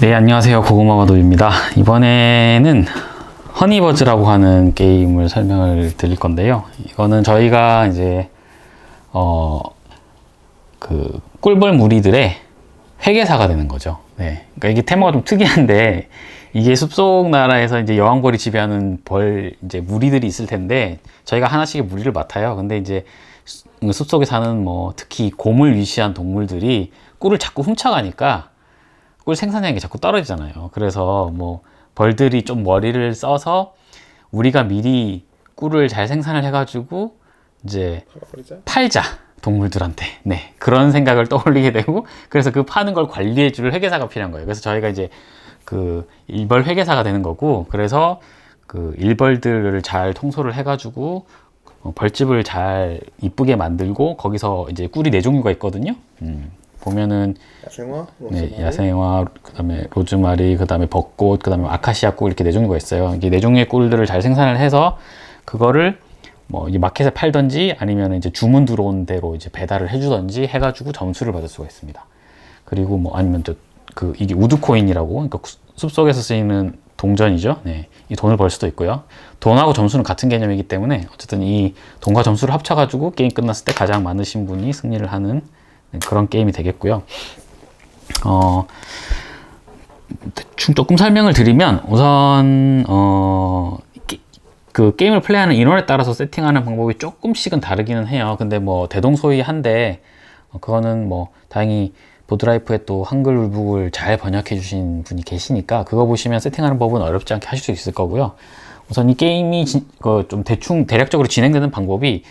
네, 안녕하세요. 고구마마도입니다. 이번에는 허니버즈라고 하는 게임을 설명을 드릴 건데요. 이거는 저희가 이제, 어, 그, 꿀벌 무리들의 회계사가 되는 거죠. 네. 그러니까 이게 테마가 좀 특이한데, 이게 숲속 나라에서 이제 여왕벌이 지배하는 벌, 이제 무리들이 있을 텐데, 저희가 하나씩의 무리를 맡아요. 근데 이제 수- 숲속에 사는 뭐, 특히 곰을 위시한 동물들이 꿀을 자꾸 훔쳐가니까, 꿀 생산량이 자꾸 떨어지잖아요. 그래서 뭐 벌들이 좀 머리를 써서 우리가 미리 꿀을 잘 생산을 해가지고 이제 팔아버리자. 팔자 동물들한테 네 그런 생각을 떠올리게 되고 그래서 그 파는 걸 관리해 줄 회계사가 필요한 거예요. 그래서 저희가 이제 그 일벌 회계사가 되는 거고 그래서 그 일벌들을 잘 통솔을 해가지고 어, 벌집을 잘 이쁘게 만들고 거기서 이제 꿀이 네 종류가 있거든요. 음, 보면은 야생화, 네, 로즈마리, 야생화, 그다음에 로즈마리, 그다음에 벚꽃, 그다음에 아카시아 꿀 이렇게 네 종류가 있어요. 이게 네 종류의 꿀들을 잘 생산을 해서 그거를 뭐 이 마켓에 팔던지 아니면 이제 주문 들어온 대로 이제 배달을 해주던지 해가지고 점수를 받을 수가 있습니다. 그리고 뭐 아니면 저 그 이게 우드 코인이라고 그러니까 숲 속에서 쓰이는 동전이죠. 네, 이 돈을 벌 수도 있고요. 돈하고 점수는 같은 개념이기 때문에 어쨌든 이 돈과 점수를 합쳐가지고 게임 끝났을 때 가장 많으신 분이 승리를 하는 네, 그런 게임이 되겠고요. 어, 대충 조금 설명을 드리면 우선 어, 게- 그 게임을 플레이하는 인원에 따라서 세팅하는 방법이 조금씩은 다르기는 해요. 근데 뭐 대동소이한데 어, 그거는 뭐 다행히 보드라이프에 또 한글 룰북을 잘 번역해 주신 분이 계시니까 그거 보시면 세팅하는 법은 어렵지 않게 하실 수 있을 거고요. 우선 이 게임이 진- 그 좀 대충 대략적으로 진행되는 방법이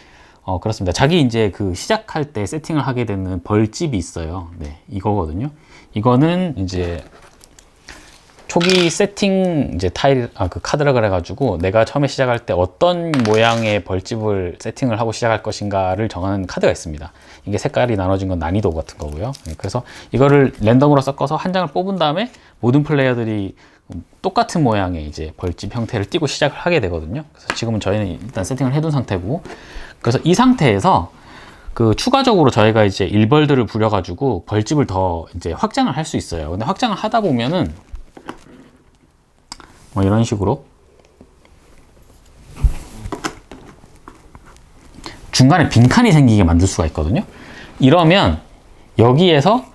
어, 그렇습니다. 자기 이제 그 시작할 때 세팅을 하게 되는 벌집이 있어요. 네, 이거거든요. 이거는 이제 초기 세팅 이제 타일 아 그 카드라 그래가지고 내가 처음에 시작할 때 어떤 모양의 벌집을 세팅을 하고 시작할 것인가를 정하는 카드가 있습니다. 이게 색깔이 나눠진 건 난이도 같은 거고요. 네, 그래서 이거를 랜덤으로 섞어서 한 장을 뽑은 다음에 모든 플레이어들이 똑같은 모양의 이제 벌집 형태를 띄고 시작을 하게 되거든요. 그래서 지금은 저희는 일단 세팅을 해둔 상태고, 그래서 이 상태에서 그 추가적으로 저희가 이제 일벌들을 부려가지고 벌집을 더 이제 확장을 할 수 있어요. 근데 확장을 하다 보면은 뭐 이런 식으로 중간에 빈칸이 생기게 만들 수가 있거든요. 이러면 여기에서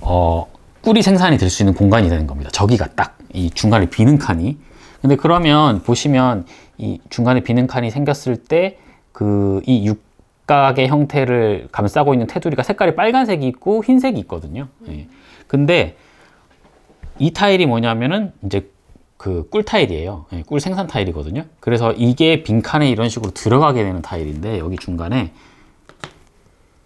어, 꿀이 생산이 될 수 있는 공간이 되는 겁니다. 저기가 딱 이 중간에 비는 칸이. 근데 그러면 보시면 이 중간에 비는 칸이 생겼을 때 그 이 육각의 형태를 감싸고 있는 테두리가 색깔이 빨간색이 있고 흰색이 있거든요. 예. 근데 이 타일이 뭐냐면은 이제 그 꿀 타일이에요. 예, 꿀 생산 타일이거든요. 그래서 이게 빈칸에 이런 식으로 들어가게 되는 타일인데 여기 중간에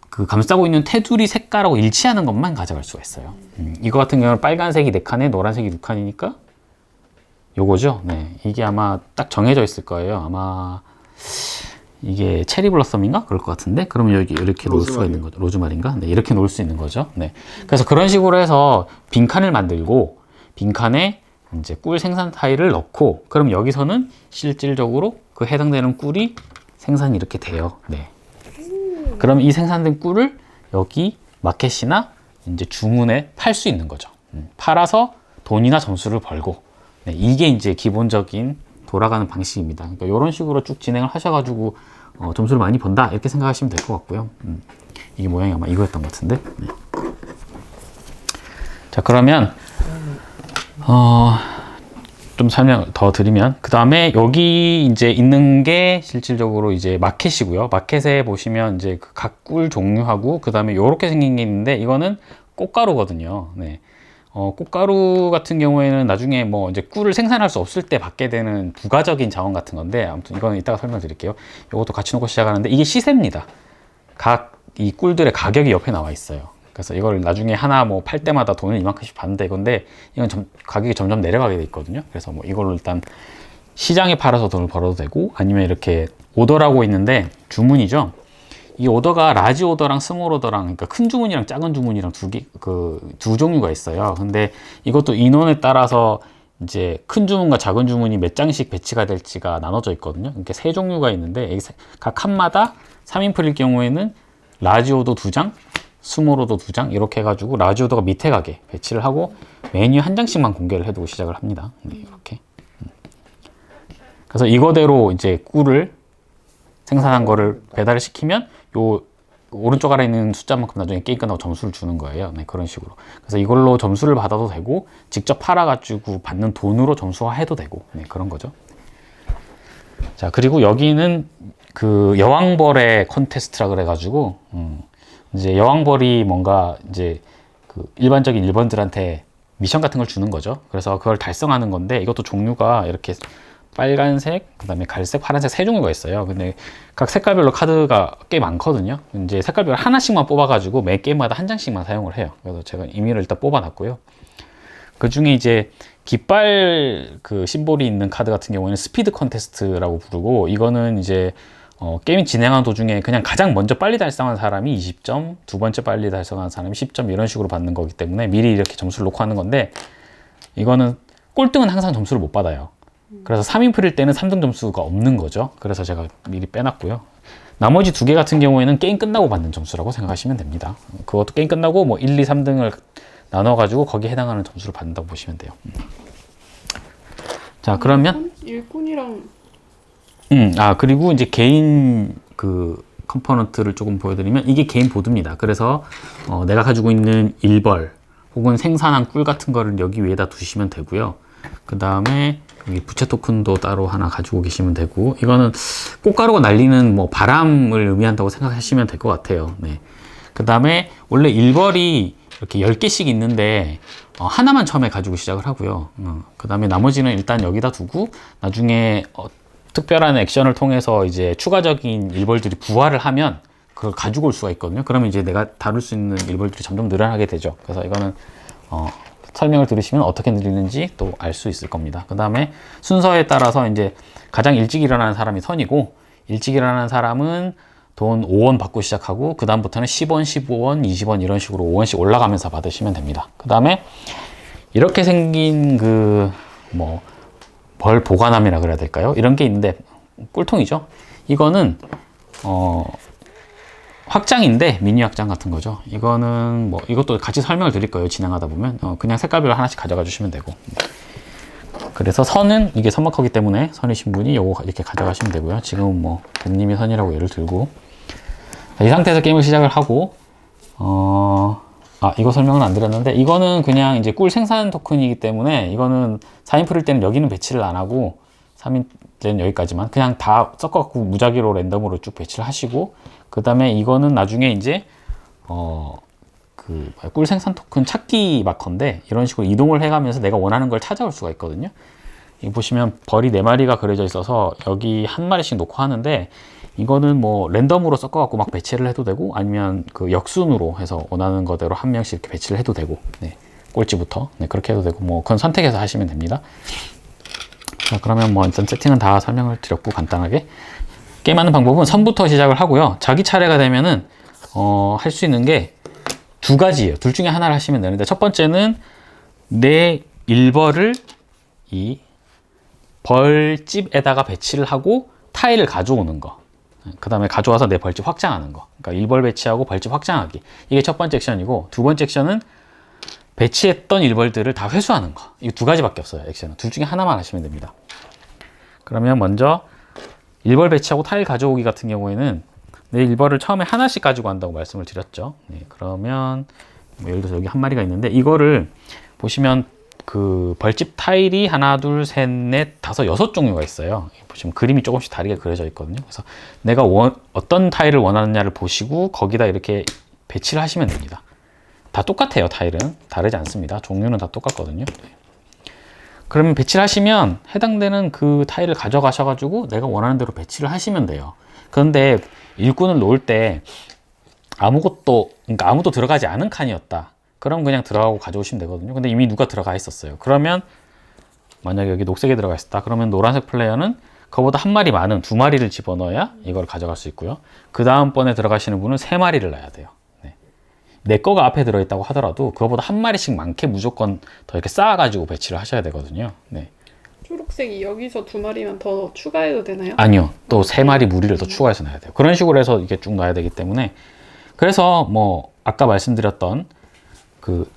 그 감싸고 있는 테두리 색깔하고 일치하는 것만 가져갈 수가 있어요. 음, 이거 같은 경우는 빨간색이 4칸에 노란색이 2칸이니까 요거죠. 네. 이게 아마 딱 정해져 있을 거예요. 아마 이게 체리 블러썸인가? 그럴 것 같은데? 그러면 여기 이렇게 놓을 수가 있는 거죠. 로즈마리인가? 네, 이렇게 놓을 수 있는 거죠. 네. 그래서 그런 식으로 해서 빈칸을 만들고 빈칸에 이제 꿀 생산 타일을 넣고 그럼 여기서는 실질적으로 그 해당되는 꿀이 생산이 이렇게 돼요. 네. 그럼 이 생산된 꿀을 여기 마켓이나 이제 주문에 팔 수 있는 거죠. 음, 팔아서 돈이나 점수를 벌고 네, 이게 이제 기본적인 돌아가는 방식입니다. 그러니까 이런 식으로 쭉 진행을 하셔가지고 어, 점수를 많이 번다 이렇게 생각하시면 될 것 같고요. 음, 이게 모양이 아마 이거였던 것 같은데. 네. 자 그러면 어, 좀 설명 더 드리면 그 다음에 여기 이제 있는 게 실질적으로 이제 마켓이고요. 마켓에 보시면 이제 그 각꿀 종류하고 그 다음에 이렇게 생긴 게 있는데 이거는 꽃가루거든요. 네. 어, 꽃가루 같은 경우에는 나중에 뭐 이제 꿀을 생산할 수 없을 때 받게 되는 부가적인 자원 같은 건데 아무튼 이거는 이따가 설명드릴게요. 이것도 같이 놓고 시작하는데 이게 시세입니다. 각 이 꿀들의 가격이 옆에 나와 있어요. 그래서 이걸 나중에 하나 뭐 팔 때마다 돈을 이만큼씩 받는다 이건데 이건 점, 가격이 점점 내려가게 돼 있거든요. 그래서 뭐 이걸로 일단 시장에 팔아서 돈을 벌어도 되고 아니면 이렇게 오더라고 있는데 주문이죠. 이 오더가 라지 오더랑 스몰 오더랑 그러니까 큰 주문이랑 작은 주문이랑 두 개 그 두 종류가 있어요. 근데 이것도 인원에 따라서 이제 큰 주문과 작은 주문이 몇 장씩 배치가 될지가 나눠져 있거든요. 이렇게 세 종류가 있는데 각 칸마다 3인풀일 경우에는 라지 오더 두 장, 스몰 오더 두 장 이렇게 해가지고 라지 오더가 밑에 가게 배치를 하고 메뉴 한 장씩만 공개를 해두고 시작을 합니다. 네, 이렇게. 음. 그래서 이거대로 이제 꿀을 생산한 거를 배달을 시키면 요 오른쪽 아래 있는 숫자만큼 나중에 게임 끝나고 점수를 주는 거예요. 네, 그런 식으로. 그래서 이걸로 점수를 받아도 되고 직접 팔아가지고 받는 돈으로 점수화해도 되고 네, 그런 거죠. 자 그리고 여기는 그 여왕벌의 컨테스트라 그래가지고 음, 이제 여왕벌이 뭔가 이제 그 일반적인 일본들한테 미션 같은 걸 주는 거죠. 그래서 그걸 달성하는 건데 이것도 종류가 이렇게 빨간색, 그 다음에 갈색, 파란색 세 종류가 있어요. 근데 각 색깔별로 카드가 꽤 많거든요. 이제 색깔별 하나씩만 뽑아가지고 매 게임마다 한 장씩만 사용을 해요. 그래서 제가 임의로 일단 뽑아놨고요. 그 중에 이제 깃발 그 심볼이 있는 카드 같은 경우에는 스피드 컨테스트라고 부르고 이거는 이제 어, 게임 진행하는 도중에 그냥 가장 먼저 빨리 달성한 사람이 20점, 두 번째 빨리 달성한 사람이 10점 이런 식으로 받는 거기 때문에 미리 이렇게 점수를 놓고 하는 건데 이거는 꼴등은 항상 점수를 못 받아요. 그래서 3인풀일 때는 3등 점수가 없는 거죠. 그래서 제가 미리 빼놨고요. 나머지 두 개 같은 경우에는 게임 끝나고 받는 점수라고 생각하시면 됩니다. 그것도 게임 끝나고 뭐 1, 2, 3등을 나눠가지고 거기에 해당하는 점수를 받는다고 보시면 돼요. 자, 그러면 일꾼이랑 음, 아, 그리고 이제 개인 그 컴포넌트를 조금 보여드리면 이게 개인 보드입니다. 그래서 어, 내가 가지고 있는 일벌 혹은 생산한 꿀 같은 거를 여기 위에다 두시면 되고요. 그 다음에 여기 부채 토큰도 따로 하나 가지고 계시면 되고 이거는 꽃가루가 날리는 뭐 바람을 의미한다고 생각하시면 될 것 같아요. 네. 그 다음에 원래 일벌이 이렇게 10개씩 있는데 어, 하나만 처음에 가지고 시작을 하고요. 어, 그 다음에 나머지는 일단 여기다 두고 나중에 어, 특별한 액션을 통해서 이제 추가적인 일벌들이 부활을 하면 그걸 가지고 올 수가 있거든요. 그러면 이제 내가 다룰 수 있는 일벌들이 점점 늘어나게 되죠. 그래서 이거는 어, 설명을 들으시면 어떻게 늘리는지 또 알 수 있을 겁니다. 그 다음에 순서에 따라서 이제 가장 일찍 일어나는 사람이 선이고 일찍 일어나는 사람은 돈 5원 받고 시작하고 그 다음부터는 10원, 15원, 20원 이런 식으로 5원씩 올라가면서 받으시면 됩니다. 그 다음에 이렇게 생긴 그 뭐 벌 보관함이라 그래야 될까요? 이런 게 있는데 꿀통이죠. 이거는 어 확장인데 미니 확장 같은 거죠. 이거는 뭐 이것도 같이 설명을 드릴 거예요. 진행하다 보면 어, 그냥 색깔별로 하나씩 가져가 주시면 되고. 그래서 선은 이게 선마커기 때문에 선이신 분이 요거 이렇게 가져가시면 되고요. 지금은 뭐 뱀님이 선이라고 예를 들고 자, 이 상태에서 게임을 시작을 하고 어. 아, 이거 설명은 안 드렸는데, 이거는 그냥 이제 꿀 생산 토큰이기 때문에, 이거는 4인 풀일 때는 여기는 배치를 안 하고, 3인 때는 여기까지만, 그냥 다 섞어갖고 무작위로 랜덤으로 쭉 배치를 하시고, 그 다음에 이거는 나중에 이제, 어, 그, 꿀 생산 토큰 찾기 마커인데, 이런 식으로 이동을 해가면서 내가 원하는 걸 찾아올 수가 있거든요. 이 보시면 벌이 네 마리가 그려져 있어서, 여기 한 마리씩 놓고 하는데, 이거는 뭐 랜덤으로 섞어갖고 막 배치를 해도 되고 아니면 그 역순으로 해서 원하는 거대로 한 명씩 이렇게 배치를 해도 되고 네, 꼴찌부터 네, 그렇게 해도 되고 뭐 그건 선택해서 하시면 됩니다. 자 그러면 뭐 일단 세팅은 다 설명을 드렸고 간단하게 게임하는 방법은 선부터 시작을 하고요. 자기 차례가 되면은 어, 할 수 있는 게 두 가지예요. 둘 중에 하나를 하시면 되는데 첫 번째는 내 일벌을 이 벌집에다가 배치를 하고 타일을 가져오는 거. 그 다음에 가져와서 내 벌집 확장하는 거. 그러니까 일벌 배치하고 벌집 확장하기. 이게 첫 번째 액션이고, 두 번째 액션은 배치했던 일벌들을 다 회수하는 거. 이 두 가지밖에 없어요, 액션은. 둘 중에 하나만 하시면 됩니다. 그러면 먼저 일벌 배치하고 타일 가져오기 같은 경우에는 내 일벌을 처음에 하나씩 가지고 간다고 말씀을 드렸죠. 네, 그러면 뭐 예를 들어서 여기 한 마리가 있는데 이거를 보시면 그 벌집 타일이 하나, 둘, 셋, 넷, 다섯, 여섯 종류가 있어요. 보시면 그림이 조금씩 다르게 그려져 있거든요. 그래서 내가 원, 어떤 타일을 원하느냐를 보시고 거기다 이렇게 배치를 하시면 됩니다. 다 똑같아요, 타일은. 다르지 않습니다. 종류는 다 똑같거든요. 네. 그러면 배치를 하시면 해당되는 그 타일을 가져가셔 가지고 내가 원하는 대로 배치를 하시면 돼요. 그런데 일꾼을 놓을 때 아무것도, 그러니까 아무도 들어가지 않은 칸이었다. 그럼 그냥 들어가고 가져오시면 되거든요. 근데 이미 누가 들어가 있었어요. 그러면 만약에 여기 녹색에 들어가 있었다. 그러면 노란색 플레이어는 그거보다 한 마리 많은 두 마리를 집어넣어야 이걸 가져갈 수 있고요. 그 다음번에 들어가시는 분은 세 마리를 넣어야 돼요. 네. 내 거가 앞에 들어있다고 하더라도 그거보다 한 마리씩 많게 무조건 더 이렇게 쌓아가지고 배치를 하셔야 되거든요. 네. 초록색이 여기서 두 마리만 더 추가해도 되나요? 아니요. 또 세 마리 무리를 더 추가해서 넣어야 돼요. 그런 식으로 해서 이게 쭉 넣어야 되기 때문에 그래서 뭐 아까 말씀드렸던 그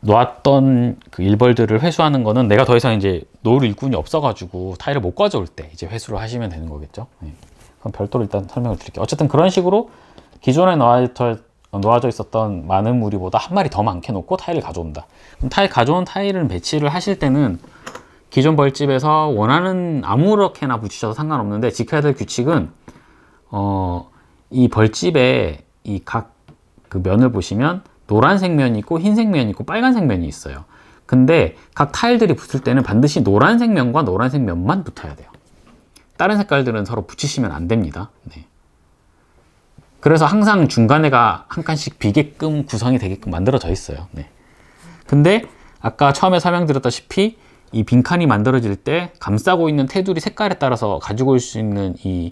놓았던 그 일벌들을 회수하는 거는 내가 더 이상 이제 놓을 일꾼이 없어가지고 타일을 못 가져올 때 이제 회수를 하시면 되는 거겠죠. 예. 그럼 별도로 일단 설명을 드릴게요. 어쨌든 그런 식으로 기존에 놓아져, 놓아져 있었던 많은 무리보다 한 마리 더 많게 놓고 타일을 가져온다. 그럼 타일 가져온 타일을 배치를 하실 때는 기존 벌집에서 원하는 아무렇게나 붙이셔도 상관없는데 지켜야 될 규칙은 어, 이 벌집에 이 각 그 면을 보시면 노란색 면이 있고 흰색 면이 있고 빨간색 면이 있어요. 근데 각 타일들이 붙을 때는 반드시 노란색 면과 노란색 면만 붙어야 돼요. 다른 색깔들은 서로 붙이시면 안 됩니다. 네. 그래서 항상 중간에가 한 칸씩 비게끔 구성이 되게끔 만들어져 있어요. 네. 근데 아까 처음에 설명드렸다시피 이 빈칸이 만들어질 때 감싸고 있는 테두리 색깔에 따라서 가지고 올 수 있는 이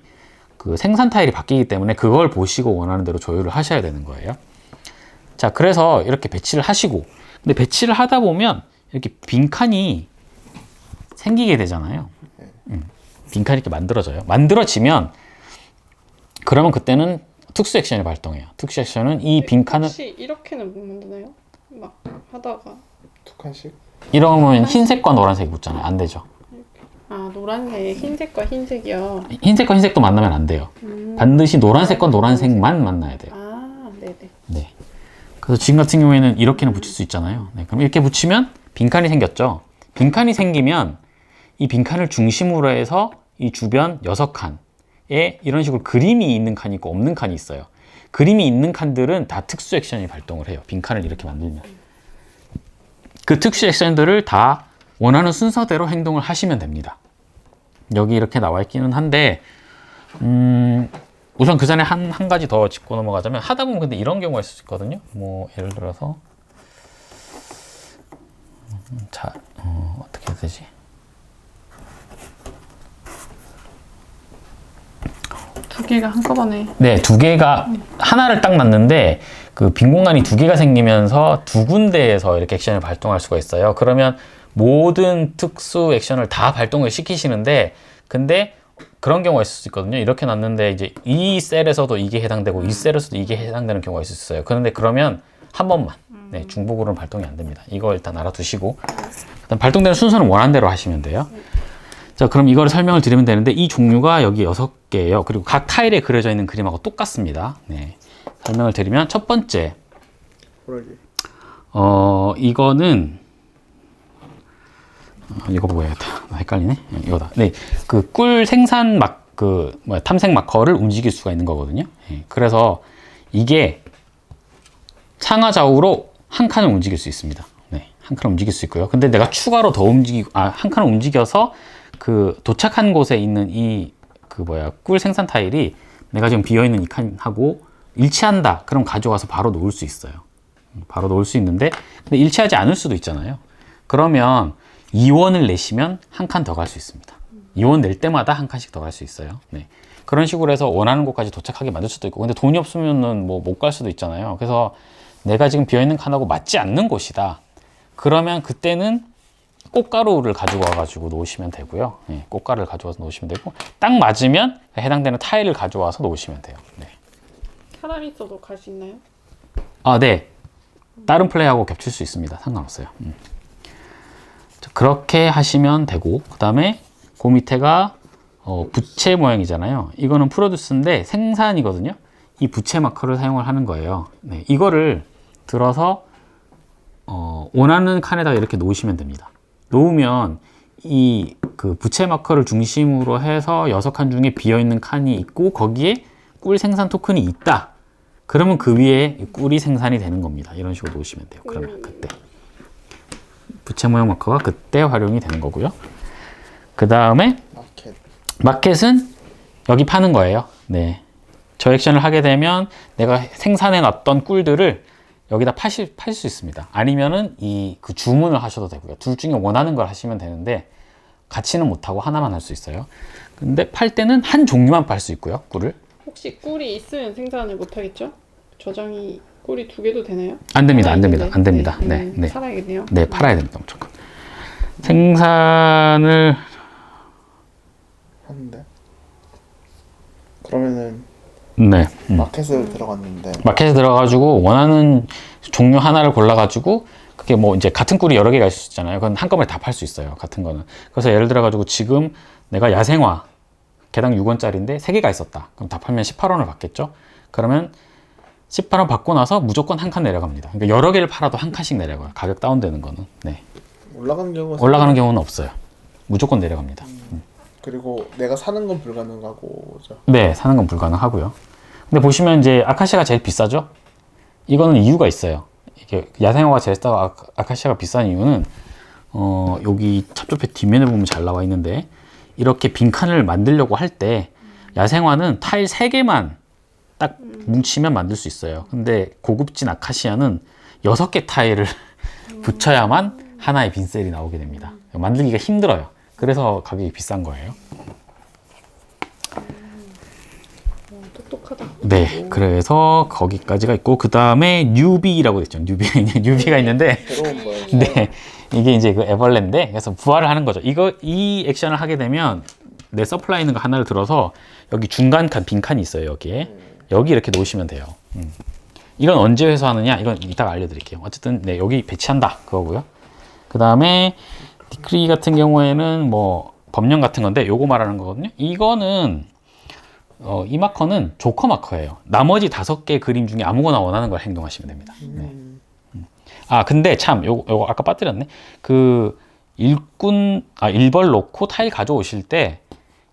그 생산 타일이 바뀌기 때문에 그걸 보시고 원하는 대로 조율을 하셔야 되는 거예요. 자, 그래서 이렇게 배치를 하시고 근데 배치를 하다 보면 이렇게 빈칸이 생기게 되잖아요. 음, 빈칸이 이렇게 만들어져요. 만들어지면 그러면 그때는 특수 액션이 발동해요. 특수 액션은 이 빈칸을 혹시 이렇게는 못 만드나요? 막 하다가 두 칸씩? 이러면 흰색과 노란색이 붙잖아요. 안 되죠. 아 노란색, 흰색과 흰색이요. 흰색과 흰색도 만나면 안 돼요. 음. 반드시 노란색과 노란색만 만나야 돼요. 아 네네. 네. 그래서 지금 같은 경우에는 이렇게는 붙일 수 있잖아요. 네. 그럼 이렇게 붙이면 빈칸이 생겼죠. 빈칸이 생기면 이 빈칸을 중심으로 해서 이 주변 여섯 칸 에 이런 식으로 그림이 있는 칸이 있고 없는 칸이 있어요. 그림이 있는 칸들은 다 특수 액션이 발동을 해요. 빈 칸을 이렇게 만들면. 그 특수 액션들을 다 원하는 순서대로 행동을 하시면 됩니다. 여기 이렇게 나와 있기는 한데, 음, 우선 그 전에 한, 한 가지 더 짚고 넘어가자면 하다 보면 근데 이런 경우가 있을 수 있거든요. 뭐 예를 들어서 음, 자 어, 어떻게 해야 되지? 두 개가 한꺼번에. 네, 두 개가 하나를 딱 놨는데 그 빈 공간이 두 개가 생기면서 두 군데에서 이렇게 액션을 발동할 수가 있어요. 그러면 모든 특수 액션을 다 발동을 시키시는데 근데 그런 경우가 있을 수 있거든요. 이렇게 놨는데 이제 이 셀에서도 이게 해당되고 이 셀에서도 이게 해당되는 경우가 있을 수 있어요. 그런데 그러면 한 번만 네, 중복으로는 발동이 안 됩니다. 이거 일단 알아두시고 일단 발동되는 순서는 원하는 대로 하시면 돼요. 자, 그럼 이걸 설명을 드리면 되는데 이 종류가 여기 여섯 개예요. 그리고 각 타일에 그려져 있는 그림하고 똑같습니다. 네. 설명을 드리면 첫 번째. 어, 이거는 어, 이거. 나 헷갈리네. 예, 이거다. 네, 그 꿀 생산 막 그 뭐야 탐색 마커를 움직일 수가 있는 거거든요. 예, 그래서 이게 상하 좌우로 한 칸을 움직일 수 있습니다. 네, 한 칸을 움직일 수 있고요. 근데 내가 추가로 더 움직이고 아, 한 칸을 움직여서 그 도착한 곳에 있는 이 그 뭐야 꿀 생산 타일이 내가 지금 비어 있는 이 칸하고 일치한다. 그럼 가져와서 바로 놓을 수 있어요. 바로 놓을 수 있는데 근데 일치하지 않을 수도 있잖아요. 그러면 2원을 내시면 한 칸 더 갈 수 있습니다. 2원 낼 때마다 한 칸씩 더 갈 수 있어요. 네. 그런 식으로 해서 원하는 곳까지 도착하게 만들 수도 있고 근데 돈이 없으면은 뭐 못 갈 수도 있잖아요. 그래서 내가 지금 비어 있는 칸하고 맞지 않는 곳이다. 그러면 그때는 꽃가루를 가지고 와가지고 놓으시면 되고요. 네, 꽃가루를 가져와서 놓으시면 되고 딱 맞으면 해당되는 타일을 가져와서 놓으시면 돼요. 네. 사람 있어도 갈 수 있나요? 아, 네. 다른 플레이하고 겹칠 수 있습니다. 상관없어요. 음. 자, 그렇게 하시면 되고, 그 다음에 그 밑에가 어, 부채 모양이잖아요. 이거는 프로듀스인데 생산이거든요. 이 부채 마커를 사용을 하는 거예요. 네, 이거를 들어서 어, 원하는 칸에다가 이렇게 놓으시면 됩니다. 놓으면 이 그 부채 마커를 중심으로 해서 여섯 칸 중에 비어 있는 칸이 있고 거기에 꿀 생산 토큰이 있다. 그러면 그 위에 꿀이 생산이 되는 겁니다. 이런 식으로 놓으시면 돼요. 그러면 그때 부채 모양 마커가 그때 활용이 되는 거고요. 그 다음에 마켓. 마켓은 여기 파는 거예요. 네. 저 액션을 하게 되면 내가 생산해 놨던 꿀들을 여기다 파실, 팔 수 있습니다. 아니면은 이 그 주문을 하셔도 되고요. 둘 중에 원하는 걸 하시면 되는데 같이는 못하고 하나만 할 수 있어요. 근데 팔 때는 한 종류만 팔 수 있고요. 꿀을. 혹시 꿀이 있으면 생산을 못 하겠죠? 저장이 꿀이 두 개도 되나요? 안 됩니다. 안 됩니다. 안 됩니다. 네. 음, 네. 살아야겠네요. 네, 팔아야 됩니다. 무조건. 생산을 하는데. 그러면은 네. 음. 마켓을 들어갔는데 마켓에 들어가지고 원하는 종류 하나를 골라가지고 그 그게 뭐 이제 같은 꿀이 여러 개가 있을 수 있잖아요. 그건 한꺼번에 다 팔 수 있어요. 같은 거는. 그래서 예를 들어 가지고 지금 내가 야생화 개당 6원짜리인데 3개가 있었다. 그럼 다 팔면 18원을 받겠죠? 그러면 18원 받고 나서 무조건 한 칸 내려갑니다. 그러니까 여러 개를 팔아도 한 칸씩 내려가요. 가격 다운되는 거는. 네. 올라가는 경우가 올라가는 경우는 없어요. 무조건 내려갑니다. 그리고 내가 사는 건 불가능하고죠. 네, 사는 건 불가능하고요. 근데 보시면 이제 아카시아가 제일 비싸죠? 이거는 이유가 있어요. 이게 야생화가 제일 싸고 아- 아카시아가 비싼 이유는 어, 여기 찹조표 뒷면에 보면 잘 나와 있는데 이렇게 빈칸을 만들려고 할 때 야생화는 타일 3개만 딱 뭉치면 만들 수 있어요. 근데 고급진 아카시아는 6개 타일을 붙여야만 하나의 빈셀이 나오게 됩니다. 만들기가 힘들어요. 그래서 가격이 비싼 거예요. 어, 똑똑하다. 네, 그래서 거기까지가 있고 그 다음에 뉴비라고 있죠. 뉴비, 뉴비가 있는데, 새로운 모양. 네, 이게 이제 그 에벌레인데, 그래서 부활을 하는 거죠. 이거 이 액션을 하게 되면 내 서플라이 있는 거 하나를 들어서 여기 중간 칸 빈 칸이 있어요. 여기에 여기 이렇게 놓으시면 돼요. 음. 이건 언제 회수하느냐? 이건 이따가 알려드릴게요. 어쨌든 네 여기 배치한다 그거고요. 그 다음에 디크리 같은 경우에는 뭐 법령 같은 건데 요거 말하는 거거든요. 이거는 어, 이 마커는 조커 마커예요. 나머지 다섯 개 그림 중에 아무거나 원하는 걸 행동하시면 됩니다. 네. 아 근데 참 요거, 요거 아까 빠뜨렸네. 그 일꾼 아 일벌 놓고 타일 가져오실 때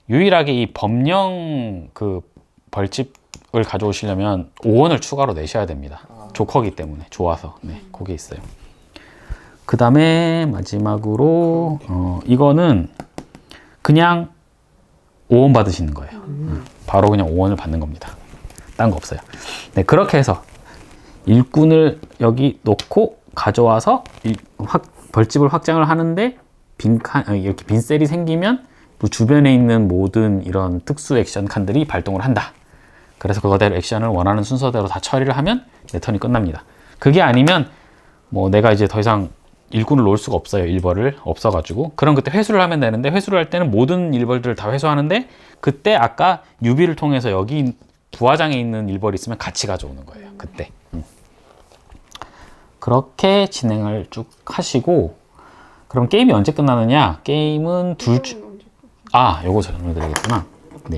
유일하게 이 법령 그 벌집을 가져오시려면 5원을 추가로 내셔야 됩니다. 조커기 때문에 좋아서 네 그게 있어요. 그 다음에 마지막으로 어, 이거는 그냥 5원 받으시는 거예요. 음, 바로 그냥 5원을 받는 겁니다. 딴 거 없어요. 네 그렇게 해서 일꾼을 여기 놓고 가져와서 이 확, 벌집을 확장을 하는데 빈칸 아, 이렇게 빈 셀이 생기면 그 주변에 있는 모든 이런 특수 액션 칸들이 발동을 한다. 그래서 그거대로 액션을 원하는 순서대로 다 처리를 하면 내 턴이 끝납니다. 그게 아니면 뭐 내가 이제 더 이상 일꾼을 놓을 수가 없어요. 일벌을 없어가지고 그럼 그때 회수를 하면 되는데 회수를 할 때는 모든 일벌들을 다 회수하는데 그때 아까 유비를 통해서 여기 부화장에 있는 일벌이 있으면 같이 가져오는 거예요. 그때. 음. 그렇게 진행을 쭉 하시고 그럼 게임이 언제 끝나느냐? 게임은 둘 주, 아, 요거 설명드리겠구나. 네.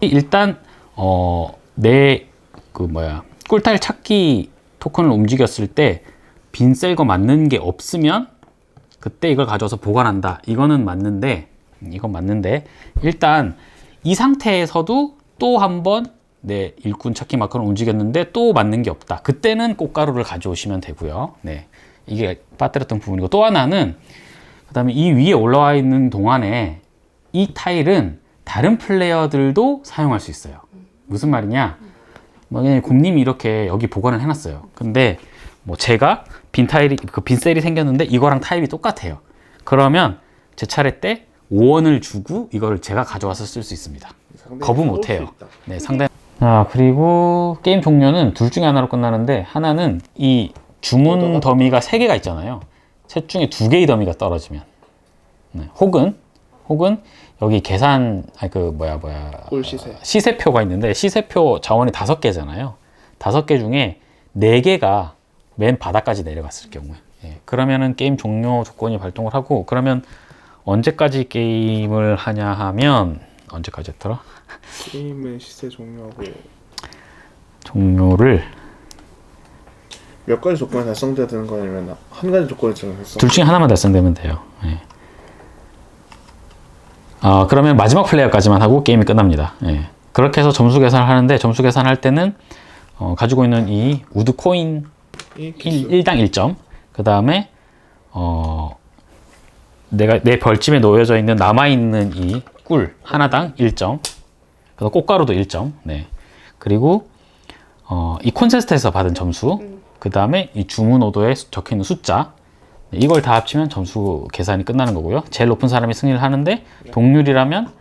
일단 어, 내 그 뭐야 꿀탈 찾기 토큰을 움직였을 때 빈 셀거 맞는 게 없으면 그때 이걸 가져와서 보관한다. 이거는 맞는데 이건 맞는데 일단 이 상태에서도 또 한번 내 일꾼 찾기 마커를 움직였는데 또 맞는 게 없다. 그때는 꽃가루를 가져오시면 되고요. 네. 이게 빠뜨렸던 부분이고 또 하나는 그다음에 이 위에 올라와 있는 동안에 이 타일은 다른 플레이어들도 사용할 수 있어요. 무슨 말이냐? 뭐 그냥 곰님이 이렇게 여기 보관을 해놨어요. 근데 뭐 제가 빈 타일이 그 빈 셀이 생겼는데 이거랑 타일이 똑같아요. 그러면 제 차례 때 5원을 주고 이거를 제가 가져와서 쓸 수 있습니다. 거부 써볼 못수 해요. 있다. 네, 상당히. 아, 그리고 게임 종료는 둘 중에 하나로 끝나는데 하나는 이 주문 더미가 세 개가 있잖아요. 셋 중에 두 개의 더미가 떨어지면. 네, 혹은 혹은 여기 계산 아니 그 뭐야 뭐야 꿀 시세. 시세표가 있는데 시세표 자원이 다섯 개잖아요. 다섯 개 중에 네 개가 맨 바닥까지 내려갔을 경우에 예, 그러면은 게임 종료 조건이 발동을 하고 그러면 언제까지 게임을 하냐 하면 언제까지 했더라? 게임의 시세 종료하고 종료를 몇 가지 조건이 달성돼야 되는 거냐면 한 가지 조건이 달성. 둘 중에 하나만 달성되면 돼요. 예. 아 그러면 마지막 플레이어까지만 하고 게임이 끝납니다. 예. 그렇게 해서 점수 계산을 하는데 점수 계산할 때는 어, 가지고 있는 이 우드 코인 이 1, 당 1점. 그 다음에 어 내가 내 벌집에 놓여져 있는 남아 있는 이 꿀 하나당 1점. 그래서 꽃가루도 1점. 네. 그리고 어, 이 콘테스트에서 받은 점수. 그 다음에 이 주문 오도에 적혀 있는 숫자. 네, 이걸 다 합치면 점수 계산이 끝나는 거고요. 제일 높은 사람이 승리를 하는데 동률이라면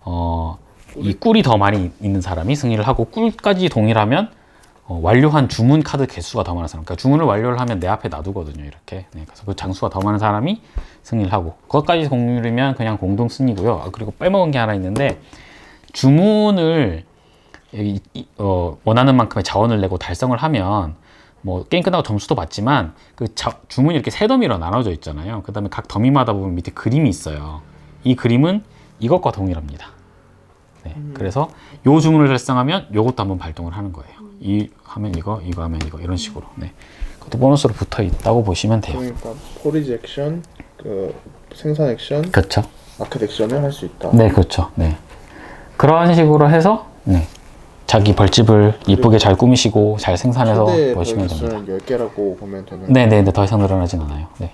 어, 이 꿀이 더 많이 있는 사람이 승리를 하고 꿀까지 동일하면 어, 완료한 주문 카드 개수가 더 많은 사람. 그러니까 주문을 완료를 하면 내 앞에 놔두거든요. 이렇게. 네, 그래서 그 장수가 더 많은 사람이 승리를 하고. 그것까지 동률이면 그냥 공동 승리고요. 아, 그리고 빼먹은 게 하나 있는데 주문을 여기 이- 어, 원하는 만큼의 자원을 내고 달성을 하면 뭐 게임 끝나고 점수도 받지만 그 자- 주문이 이렇게 세 더미로 나눠져 있잖아요. 그다음에 각 더미마다 보면 밑에 그림이 있어요. 이 그림은 이것과 동일합니다. 네, 그래서 요 주문을 달성하면 요것도 한번 발동을 하는 거예요. 이 하면 이거, 이거 하면 이거 이런 식으로. 네. 그것도 보너스로 붙어 있다고 보시면 돼요. 그러니까 포리지 액션, 그 생산 액션, 그렇죠. 마켓 액션을 할 수 있다. 네, 그렇죠. 네. 그런 식으로 해서 네. 자기 벌집을 이쁘게 잘 꾸미시고 잘 생산해서 보시면 벌 됩니다. 수는 10개라고 보면 되는 네, 네, 네, 더 이상 늘어나진 않아요. 네.